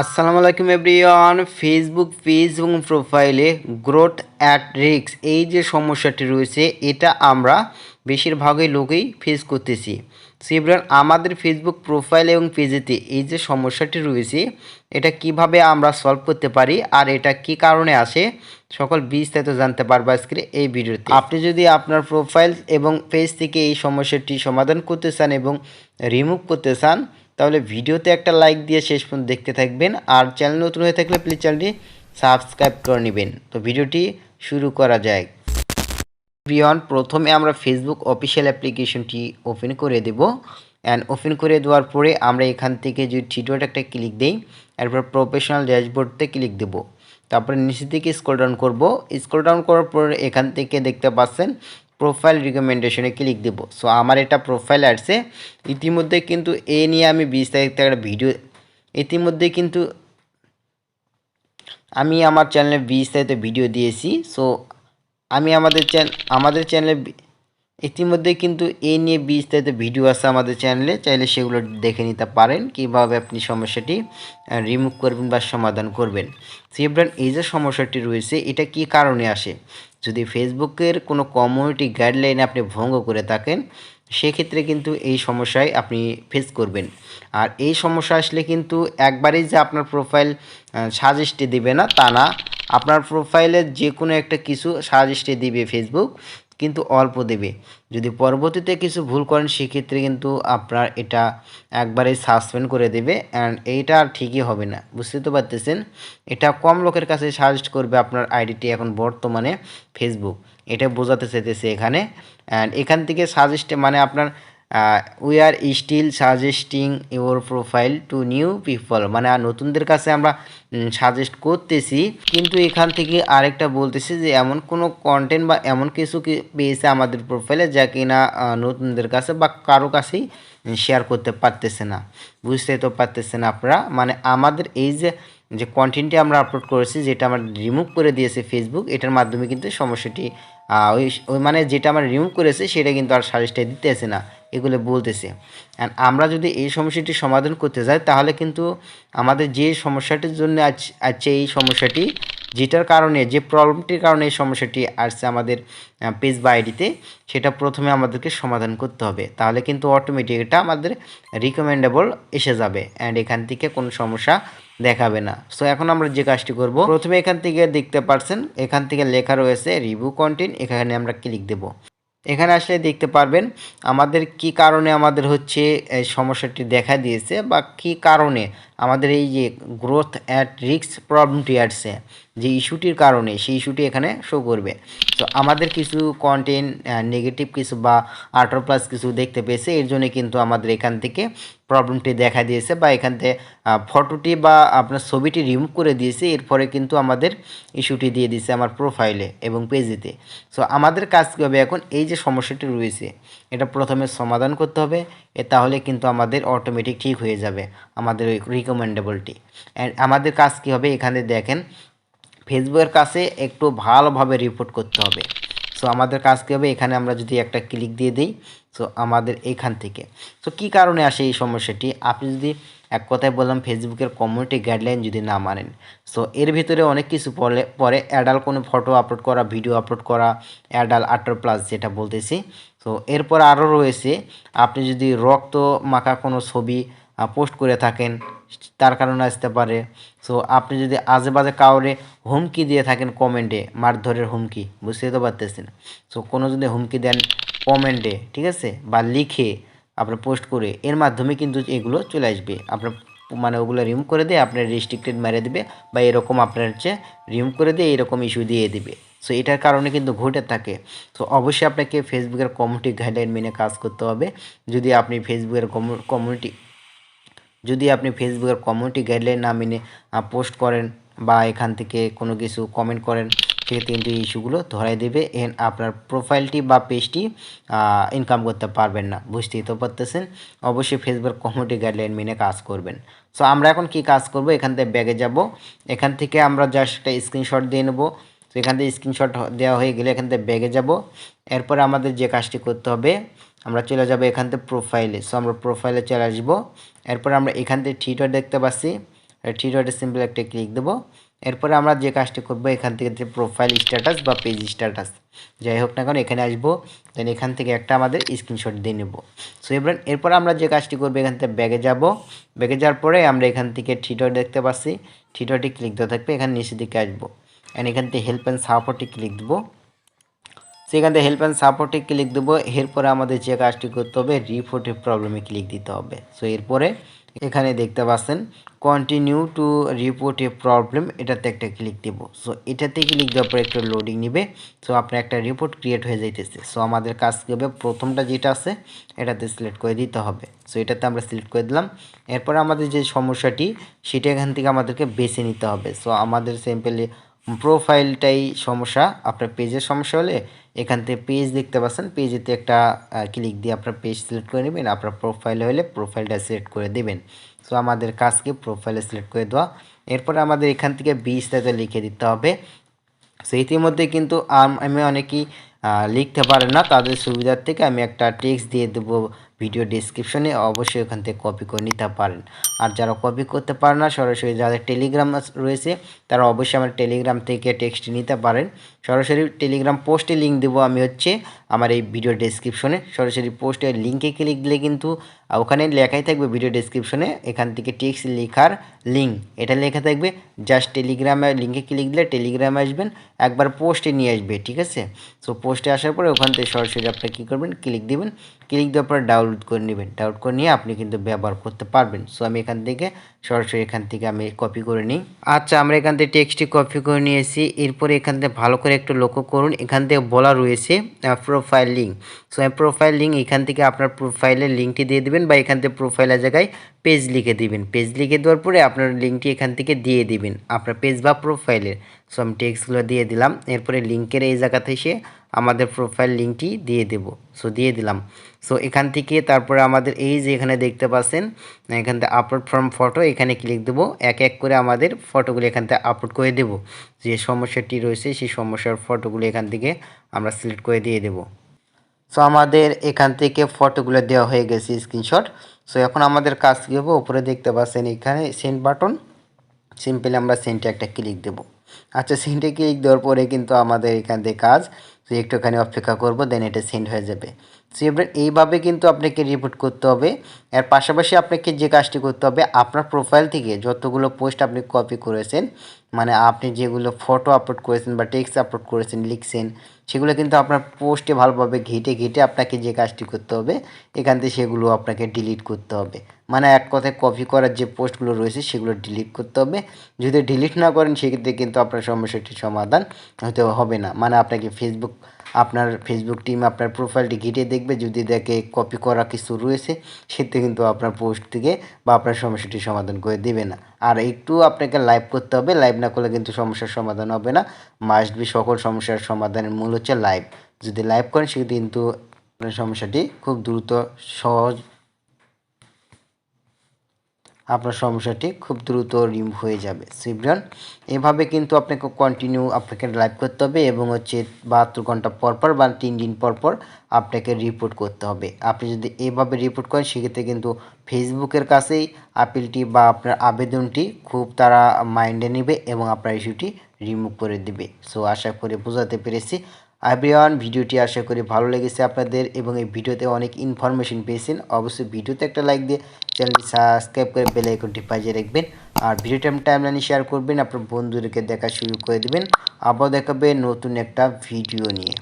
আসসালামু আলাইকুম everyone. Facebook page এবং প্রোফাইলে গ্রোথ অ্যাট রিক্স এই যে সমস্যাটি রয়েছে, এটা আমরা বেশিরভাগই লোকেই ফেস করতেছি। সেবরান আমাদের ফেসবুক প্রোফাইল এবং পেজেতে এই যে সমস্যাটি রয়েছে, এটা কীভাবে আমরা সলভ করতে পারি আর এটা কি কারণে আসে, সকল বিস্তারিত জানতে পারব আজকের এই ভিডিওতে। আপনি যদি আপনার প্রোফাইল এবং পেজ থেকে এই সমস্যাটি সমাধান করতে চান এবং রিমুভ করতে চান তাহলে ভিডিওতে একটা লাইক দিয়ে শেষ পর্যন্ত দেখতে থাকবেন। আর চ্যানেল নতুন হয়ে থাকলে প্লিজ চ্যানেলটি সাবস্ক্রাইব করে নেবেন। তো ভিডিওটি শুরু করা যায় বিয়ন প্রথমে আমরা ফেসবুক অফিসিয়াল অ্যাপ্লিকেশনটি ওপেন করে দেব। অ্যান্ড ওপেন করে দেওয়ার পরে আমরা এখান থেকে যদি ঠিটোট একটা ক্লিক দিই, এরপর প্রফেশনাল ড্যাশবোর্ডতে ক্লিক দেব। তারপরে নিচের দিকে স্ক্রল ডাউন করব। স্ক্রল ডাউন করার পর এখান থেকে দেখতে পাচ্ছেন প্রোফাইল রিকমেন্ডেশনে ক্লিক দেবো। সো আমার এটা প্রোফাইল আসছে। ইতিমধ্যে কিন্তু এ নিয়ে আমি বিস্তারিত একটা ভিডিও ইতিমধ্যে কিন্তু আমি আমার চ্যানেলে বিস্তারিত ভিডিও দিয়েছি। সো আমি আমাদের চ্যানেল আমাদের চ্যানেলে ইতিমধ্যে কিন্তু এই নিয়ে বিস্তারিত ভিডিও আছে আমাদের চ্যানেলে, চাইলে সেগুলো দেখে নিতে পারেন, কীভাবে আপনি সমস্যাটি রিমুভ করবেন বা সমাধান করবেন। সেব্রান এই যে সমস্যাটি রয়েছে, এটা কি কারণে আসে? যদি ফেসবুকের কোনো কমিউনিটি গাইডলাইন আপনি ভঙ্গ করে থাকেন, সেক্ষেত্রে কিন্তু এই সমস্যায় আপনি ফেস করবেন। আর এই সমস্যা আসলে কিন্তু একবারেই যে আপনার প্রোফাইল সাজেস্টে দিবে না, তা না। আপনার প্রোফাইলে যে কোনো একটা কিছু সাজেস্টে দিবে ফেসবুক কিন্তু অল্প দেবে। যদি পরবর্তীতে কিছু ভুল করেন, সেক্ষেত্রে কিন্তু আপনার এটা একবারে সাসপেন্ড করে দেবে অ্যান্ড এইটা আর ঠিকই হবে না। বুঝতে তো পারতেছেন? এটা কম লোকের কাছে সাজেস্ট করবে আপনার আইডিটি এখন বর্তমানে ফেসবুক এটা বোঝাতে চাইতেছে এখানে অ্যান্ড এখান থেকে সাজেস্টে মানে আপনার we are still suggesting your profile to new people মানে নতুনদের কাছে আমরা সাজেস্ট করতেছি, কিন্তু এখান থেকে আরেকটা বলতেছি যে এমন কোনো কন্টেন্ট বা এমন কিছু পেয়েছে আমাদের প্রোফাইলে যা কিনা নতুনদের কাছে বা কারও কাছেই শেয়ার করতে পারতেছে না। বুঝতে তো পারতেছে না আপনারা? মানে আমাদের এই যে যে কন্টেন্টটি আমরা আপলোড করেছি, যেটা আমরা রিমুভ করে দিয়েছে ফেসবুক এটার মাধ্যমে কিন্তু সমস্যাটি ওই মানে যেটা আমরা রিমুভ করেছে, সেটা কিন্তু আর সাজেস্টে দিতেছে না। এগুলো বলতেছে। অ্যান্ড আমরা যদি এই সমস্যাটি সমাধান করতে যাই, তাহলে কিন্তু আমাদের যে সমস্যাটির জন্য আজ, আছে এই সমস্যাটি, যেটার কারণে, যে প্রবলেমটির কারণে এই সমস্যাটি আসছে আমাদের পেজ বা আইডিতে সেটা প্রথমে আমাদেরকে সমাধান করতে হবে। তাহলে কিন্তু অটোমেটিক এটা আমাদের রিকমেন্ডেবল এসে যাবে অ্যান্ড এখান থেকে কোনো সমস্যা দেখাবে না। সো এখন আমরা যে কাজটি করব, প্রথমে এখান থেকে দেখতে পারছেন, এখান থেকে লেখা রয়েছে রিভিউ কন্টেন্ট এখানে আমরা ক্লিক দেব। এখানে আসলে দেখতে পারবেন আমাদের কি কারণে আমাদের হচ্ছে সমস্যাটি দেখা দিয়েছে বা কি কারণে আমাদের এই যে গ্রোথ অ্যাট রিক্স প্রবলেমটি আসছে, যে ইস্যুটির কারণে সেই ইস্যুটি এখানে শো করবে। তো আমাদের কিছু কন্টেন্ট নেগেটিভ কিছু বা আঠারো প্লাস কিছু দেখতে পেয়েছে, এর জন্য কিন্তু আমাদের এখান থেকে প্রবলেমটি দেখা দিয়েছে বা এখান থেকে ফটোটি বা আপনার ছবিটি রিমুভ করে দিয়েছে এরপরে কিন্তু আমাদের ইস্যুটি দিয়ে দিয়েছে আমার প্রোফাইলে এবং পেজেতে সো আমাদের কাজ কী হবে এখন? এই যে সমস্যাটি রয়েছে এটা প্রথমে সমাধান করতে হবে, এ তাহলে কিন্তু আমাদের অটোমেটিক ঠিক হয়ে যাবে আমাদের ওই রিকমেন্ডেবলটি অ্যান্ড আমাদের কাজ কী হবে? এখানে দেখেন ফেসবুকের কাছে একটু ভালোভাবে রিপোর্ট করতে হবে। সো আমাদের কাজ কী হবে? এখানে আমরা যদি একটা ক্লিক দিয়ে দিই সো আমাদের এখান থেকে। সো কী কারণে আসে এই সমস্যাটি? আপনি যদি এক কথায় বললাম ফেসবুকের কমিউনিটি গাইডলাইন যদি না মানেন সো এর ভিতরে অনেক কিছু পরে পরে অ্যাডাল কোনো ফটো আপলোড করা ভিডিও আপলোড করা অ্যাডাল আটার প্লাস যেটা বলতেছি সো এরপর আরও রয়েছে, আপনি যদি রক্ত মাখা কোনো ছবি পোস্ট করে থাকেন, তার কারণে আসতে পারে। সো আপনি যদি আজে বাজে কাউরে হুমকি দিয়ে থাকেন কমেন্টে মারধরের হুমকি বুঝতে তো পারতেছেন। সো কোনো যদি হুমকি দেন কমেন্টে ঠিক আছে? বা লিখে আপনার পোস্ট করে, এর মাধ্যমে কিন্তু এগুলো চলে আসবে। আপনার মানে ওগুলো রিমুভ করে দিয়ে, আপনার রেস্ট্রিক্টেড মেরে দেবে, বা এরকম আপনার হচ্ছে রিমুভ করে দিয়ে এরকম ইস্যু দিয়ে দিবে। সো এটার কারণে কিন্তু ঘটে থাকে। তো অবশ্যই আপনাকে ফেসবুকের কমিউনিটি গাইডলাইন মেনে কাজ করতে হবে। যদি আপনি ফেসবুকের কমিউনিটি যদি আপনি ফেসবুকের কমিউনিটি গাইডলাইন না মেনে পোস্ট করেন বা এখান থেকে কোনো কিছু কমেন্ট করেন, সেই এই ইস্যুগুলো ধরাই দেবে। এন আপনার প্রোফাইলটি বা পেজটি ইনকাম করতে পারবেন না। বুঝতেই তো পারতেছেন? অবশ্যই ফেসবুক কমিউনিটি গাইডলাইন মেনে কাজ করবেন। সো আমরা এখন কি কাজ করব? এখান থেকে ব্যাগে যাব। এখান থেকে আমরা জাস্ট একটা স্ক্রিনশট দিয়ে নেব। তো এখান থেকে স্ক্রিনশট দেওয়া হয়ে গেলে এখান থেকে ব্যাগে যাব। এরপরে আমাদের যে কাজটি করতে হবে, আমরা চলে যাব এখান থেকে প্রোফাইলে সো আমরা প্রোফাইলে চলে আসব। এরপর আমরা এখান থেকে থিয়েটার দেখতে পাচ্ছি। ডটে সিম্পল একটা ক্লিক দেবো। এরপরে আমরা যে কাজটি করব, এখান থেকে যে প্রোফাইল স্ট্যাটাস বা পেজ স্ট্যাটাস যাই হোক না কারণ এখানে আসব। দেন এখান থেকে একটা আমাদের স্ক্রিনশট দিয়ে নেব। সো এবার এরপর আমরা যে কাজটি করব, এখান থেকে ব্যাগে যাব। ব্যাগে যাওয়ার পরে আমরা এখান থেকে ডট দেখতে পাচ্ছি। ডটে ক্লিক দেওয়া থাকবে, এখানে নিচের দিকে আসব। অ্যান্ড এখান থেকে হেল্প অ্যান্ড সাপোর্টে ক্লিক দেবো। সেখান থেকে হেল্প অ্যান্ড সাপোর্টে ক্লিক দেবো। এরপরে আমাদের যে কাজটি করতে হবে রিপোর্টের প্রবলেমে ক্লিক দিতে হবে। সো এরপরে এখানে দেখতে পাচ্ছেন continue to report a problem এটাতে একটা ক্লিক দেবো। সো এটাতে ক্লিক দেওয়ার পরে একটা লোডিং নেবে। সো আপনার একটা রিপোর্ট ক্রিয়েট হয়ে যাইতেছে। সো আমাদের কাজ কী হবে? প্রথমটা যেটা আছে, এটাতে সিলেক্ট করে দিতে হবে। সো এটাতে আমরা সিলেক্ট করে দিলাম। এরপর আমাদের যে সমস্যাটি, সেটা এখান থেকে আমাদেরকে বেছে নিতে হবে। সো আমাদের সিম্পলি প্রোফাইলটাই সমস্যা, আপনার পেজের সমস্যা হলে এখান থেকে পেজ দেখতে পাচ্ছেন, পেজেতে একটা ক্লিক দিয়ে আপনার পেজ সিলেক্ট করে নেবেন, আপনার প্রোফাইল হলে প্রোফাইলটা সিলেক্ট করে দেবেন। সো আমাদের কাজকে প্রোফাইলে সিলেক্ট করে দেওয়া। এরপরে আমাদের এখান থেকে বিস্তারিত লিখে দিতে হবে। সো ইতিমধ্যে কিন্তু আমি অনেকেই লিখতে পারেন না, তাদের সুবিধার থেকে আমি একটা টেক্সট দিয়ে দেবো ভিডিও ডিসক্রিপশনে অবশ্যই ওখান থেকে কপি করে নিতে পারেন। আর যারা কপি করতে পারে না, সরাসরি যাদের টেলিগ্রাম রয়েছে, তারা অবশ্যই আমার টেলিগ্রাম থেকে টেক্সট নিতে পারেন। সরাসরি টেলিগ্রাম পোস্টে লিঙ্ক দেবো আমি হচ্ছে আমার এই ভিডিও ডিসক্রিপশনে সরাসরি পোস্টের লিঙ্কে ক্লিক দিলে কিন্তু ওখানে লেখাই থাকবে ভিডিও ডিসক্রিপশনে এখান থেকে টেক্সট লেখার লিঙ্ক এটা লেখা থাকবে জাস্ট টেলিগ্রামে লিঙ্কে ক্লিক দিলে টেলিগ্রামে আসবেন, একবার পোস্টে নিয়ে আসবে, ঠিক আছে? সো পোস্টে আসার পরে ওখান থেকে সরাসরি আপনি কী করবেন ক্লিক দিবেন। ক্লিক দেওয়ার পরে ডাউনলোড করে নেবেন। ডাউনলোড করে নিয়ে আপনি কিন্তু ব্যবহার করতে পারবেন। সো আমি এখান থেকে সরাসরি এখান থেকে আমি কপি করে নিই। আচ্ছা আমরা এখান থেকে টেক্সটটি কপি করে নিয়েছি। এরপরে এখান থেকে ভালো করে একটু লক্ষ্য করুন। এখান থেকে বলা রয়েছে profile link so profile link এখান থেকে আপনার প্রোফাইলের লিঙ্কটি দিয়ে দেবেন বা এখান থেকে প্রোফাইলের জায়গায় পেজ লিখে দিবেন। পেজ লিখে দেওয়ার পরে আপনার লিঙ্কটি এখান থেকে দিয়ে দিবেন। আপনার পেজ বা প্রোফাইলের সো আমি টেক্সটগুলো দিয়ে দিলাম। এরপরে লিঙ্কের এই জায়গাতে এসে আমাদের প্রোফাইল লিঙ্কটি দিয়ে দেব। সো দিয়ে দিলাম। সো এখান থেকে তারপরে আমাদের এই যে এখানে দেখতে পাচ্ছেন, এখান থেকে আপলোড ফ্রম ফটো এখানে ক্লিক দেবো। এক এক করে আমাদের ফটোগুলো এখান থেকে আপলোড করে দেব। যে সমস্যাটি রয়েছে, সেই সমস্যার ফটোগুলো এখান থেকে আমরা সিলেক্ট করে দিয়ে দেব। সো আমাদের এখান থেকে ফটোগুলো দেওয়া হয়ে গেছে স্ক্রিনশট সো এখন আমাদের কাজ কী হবে? উপরে দেখতে পাচ্ছেন এখানে সেন্ড বাটন সিম্পলি আমরা সেন্টে একটা ক্লিক দেবো। আচ্ছা সেন্টে ক্লিক দেওয়ার পরে কিন্তু আমাদের এখান থেকে কাজ একটুখানি অপেক্ষা করব দেন এটা সেন্ড হয়ে যাবে। সো এবার এইভাবে কিন্তু আপনাকে রিপোর্ট করতে হবে। এর পাশাপাশি আপনাকে যে কাজটি করতে হবে, আপনার প্রোফাইল থেকে যতগুলো পোস্ট আপনি কপি করেছেন মানে আপনি যেগুলো ফটো আপলোড করেছেন বা টেক্সট আপলোড করেছেন, লিখছেন, সেগুলো কিন্তু আপনার পোস্টে ভালোভাবে ঘেটে ঘেটে আপনাকে যে কাজটি করতে হবে, এখান থেকে সেগুলো আপনাকে ডিলিট করতে হবে। মানে এক কথায় কপি করার যে পোস্টগুলো রয়েছে, সেগুলো ডিলিট করতে হবে। যদি ডিলিট না করেন, সেক্ষেত্রে কিন্তু আপনার সমস্যাটির সমাধান হতে হবে না। মানে আপনাকে ফেসবুক আপনার ফেসবুক টিম আপনার প্রোফাইলটি ঘিরে দেখবে। যদি দেখে কপি করা কিছু রয়েছে, সেতে কিন্তু আপনার পোস্ট থেকে বা আপনার সমস্যাটি সমাধান করে দেবে না। আর একটু আপনাকে লাইভ করতে হবে। লাইভ না করলে কিন্তু সমস্যার সমাধান হবে না। মাস্ট বি সকল সমস্যার সমাধানের মূল হচ্ছে লাইভ যদি লাইভ করেন সে কিন্তু আপনার সমস্যাটি খুব দ্রুত সহজ আপনার সমস্যাটি খুব দ্রুত রিমুভ হয়ে যাবে। সিব্রান এভাবে কিন্তু আপনাকে কন্টিনিউ আপনাকে লাইভ করতে হবে এবং হচ্ছে বাহাত্তর ঘণ্টা পরপর পর বা তিন দিন পরপর পর আপনাকে রিপোর্ট করতে হবে। আপনি যদি এভাবে রিপোর্ট করেন, সেক্ষেত্রে কিন্তু ফেসবুকের কাছেই আপিলটি বা আপনার আবেদনটি খুব তারা মাইন্ডে নেবে এবং আপনার ইস্যুটি রিমুভ করে দিবে। সো আশা করি বোঝাতে পেরেছি। আইব্রিয়ান ভিডিওটি আশা করি ভালো লেগেছে আপনাদের এবং এই ভিডিওতে অনেক ইনফরমেশন পেয়েছেন। অবশ্যই ভিডিওতে একটা লাইক দিয়ে চ্যানেলটি সাবস্ক্রাইব করে বেল আইকনটি বাজিয়ে রাখবেন। আর ভিডিওটা টাইমলাইনে শেয়ার করবেন। আপনার বন্ধুদেরকে দেখা শুরু করে দেবেন। আবার দেখাবে নতুন একটা ভিডিও নিয়ে।